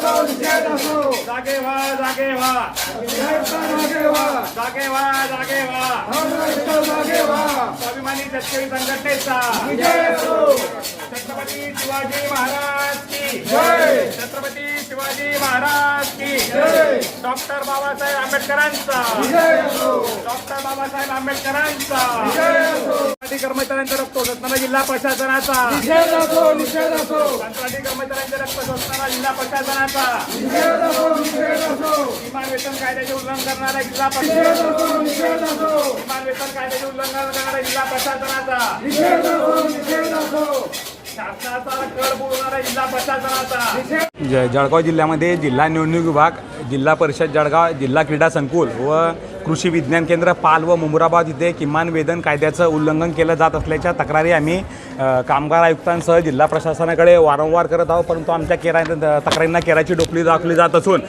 असो निषेध असो जागे व्हा जागे व्हा निषेधचा जागे व्हा जागे व्हा जागे व्हा महाराष्ट्र जागे व्हा स्वाभिमानी शेतकरी संघटनेचा. विजय असो. छत्रपती शिवाजी महाराज. की जय. छत्रपती शिवाजी महाराज की जय. डॉक्टर बाबासाहेब आंबेडकरांचा. डॉक्टर बाबासाहेब आंबेडकरांचा. कर्मचाऱ्यांचा रक्त शोषणारा जिल्हा प्रशासनाचा. कंत्राटी कर्मचाऱ्यांचे रक्त शोषणारा जिल्हा प्रशासनाचा. किमान वेतन कायद्याचे उल्लंघन करणारा जिल्हा प्रशासन किमान वेतन कायद्याचे उल्लंघन करणारा जिल्हा प्रशासनाचा. शासनाचा जिल्हा प्रशासनाचा जळगाव जिल्ह्यामध्ये जिल्हा निवडणूक विभाग जिल्हा परिषद जळगाव जिल्हा क्रीडा संकुल व कृषी विज्ञान केंद्र पाल व मुंबराबाद इथे किमान वेतन कायद्याचं उल्लंघन केलं जात असल्याच्या तक्रारी आम्ही कामगार आयुक्तांसह जिल्हा प्रशासनाकडे वारंवार करत आहोत. परंतु आमच्या केरा तक्रारींना केराची डोकली दाखवली जात असून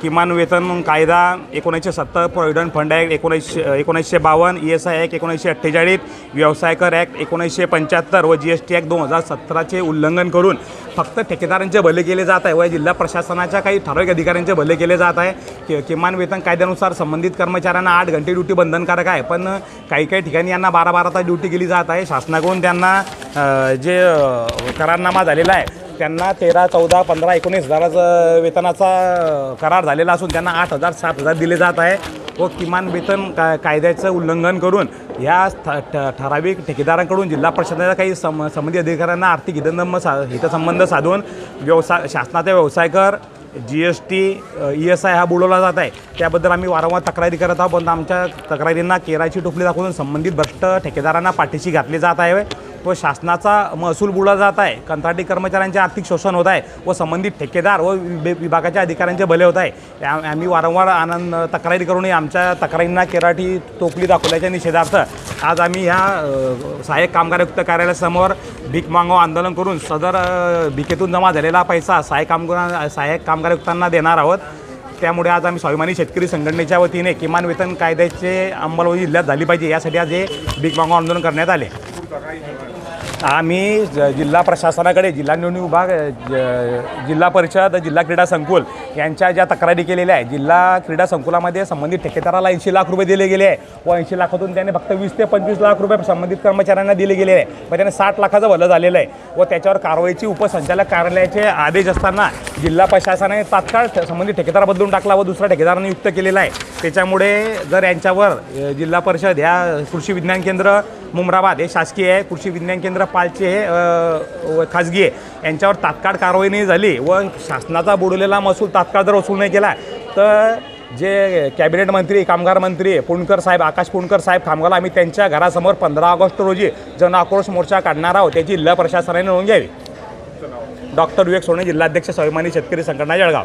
किमान वेतन कायदा एकोणीसशे सत्तर प्रॉव्हिडंट फंड ॲक्ट एकोणीसशे एकोणीसशे बावन्न ई एस आय ॲक्ट एकोणीसशे अठ्ठेचाळीस व्यवसाय कर ॲक्ट एकोणीसशे पंच्याहत्तर व जी एस टी ॲक्ट दोन हजार सतराचे उल्लंघन करून फक्त ठेकेदारांचे भले केले जात आहे व जिल्हा प्रशासनाच्या काही ठराविक अधिकाऱ्यांचे भले केले जात आहे. कि किमान वेतन कायद्यानुसार संबंधित कर्मचाऱ्यांना आठ घंटे ड्युटी बंधनकारक आहे. पण काही काही ठिकाणी यांना बारा बारा तास ड्युटी केली जात आहे. शासनाकडून त्यांना जे करारनामा झालेला आहे त्यांना तेरा चौदा पंधरा एकोणीस हजाराचं वेतनाचा करार झालेला असून त्यांना आठ हजार सात हजार दिले जात आहे. व किमान वेतन का कायद्याचं उल्लंघन करून या ठ- ठ- ठराविक ठेकेदारांकडून जिल्हा प्रशासनाच्या काही सम संबंधित अधिकाऱ्यांना आर्थिक हितसंबंध सा हितसंबंध साधून व्यवसाय शासनाचा व्यवसाय कर G S T E S I हा बुडवला जात आहे. त्याबद्दल आम्ही वारंवार तक्रारी करत आहोत पण आमच्या तक्रारींना केराची टोपली दाखवून संबंधित भ्रष्ट ठेकेदारांना पाठीशी घातली जात आहे. व शासनाचा महसूल बुडला जात आहे. कंत्राटी कर्मचाऱ्यांचे आर्थिक शोषण होत आहे व संबंधित ठेकेदार व विभागाच्या अधिकाऱ्यांचे भले होत आहे. आम्ही वारंवार आनंद तक्रारी करूनही आमच्या तक्रारींना केराटी टोपली दाखवल्याच्या निषेधार्थ आज आम्ही ह्या सहाय्यक कामगार आयुक्त कार्यालयासमोर भीक मागो आंदोलन करून सदर भिकेतून जमा झालेला पैसा सहाय्यक कामगार सहाय्यक कामगार आयुक्तांना देणार आहोत. त्यामुळे आज आम्ही स्वाभिमानी शेतकरी संघटनेच्या वतीने किमान वेतन कायद्याचे अंमलबजावणी जिल्ह्यात झाली पाहिजे. यासाठी आज हे भीक मागो आंदोलन करण्यात आले. आम्ही ज- जिल्हा प्रशासनाकडे जिल्हा निवडणूक विभाग ज- जिल्हा परिषद जिल्हा क्रीडा संकुल यांच्या ज्या तक्रारी केलेल्या आहे जिल्हा क्रीडा संकुलामध्ये संबंधित ठेकेदाराला ऐंशी लाख रुपये दिले गेले आहे व ऐंशी लाखातून त्याने फक्त वीस ते पंचवीस लाख रुपये संबंधित कर्मचाऱ्यांना दिले गेले आहे व त्याने साठ लाखाचं भलं झालेलं आहे व त्याच्यावर कारवाईची उपसंचालक कार्यालयाचे आदेश असताना जिल्हा प्रशासनाने तात्काळ संबंधित ठेकेदार बदलून टाकला व दुसरा ठेकेदारांनी नियुक्त केलेला आहे. त्याच्यामुळे जर यांच्यावर जिल्हा परिषद ह्या कृषी विज्ञान केंद्र मुमराबाद हे शासकीय आहे कृषी विज्ञान केंद्र पालचे हे खाजगी आहे. यांच्यावर तात्काळ कारवाई नाही झाली व शासनाचा बुडवलेला महसूल तात्काळ जर वसूल नाही केला तर जे कॅबिनेट मंत्री कामगार मंत्री पुणकर साहेब आकाश पुणकर साहेब कामगार आम्ही त्यांच्या घरासमोर पंधरा ऑगस्ट रोजी जन आक्रोश मोर्चा काढणार आहोत त्याची जिल्हा प्रशासनाने नोंद घ्यावी. डॉक्टर विवेक सोने जिल्हाध्यक्ष स्वाभिमानी शेतकरी संघटना जळगाव.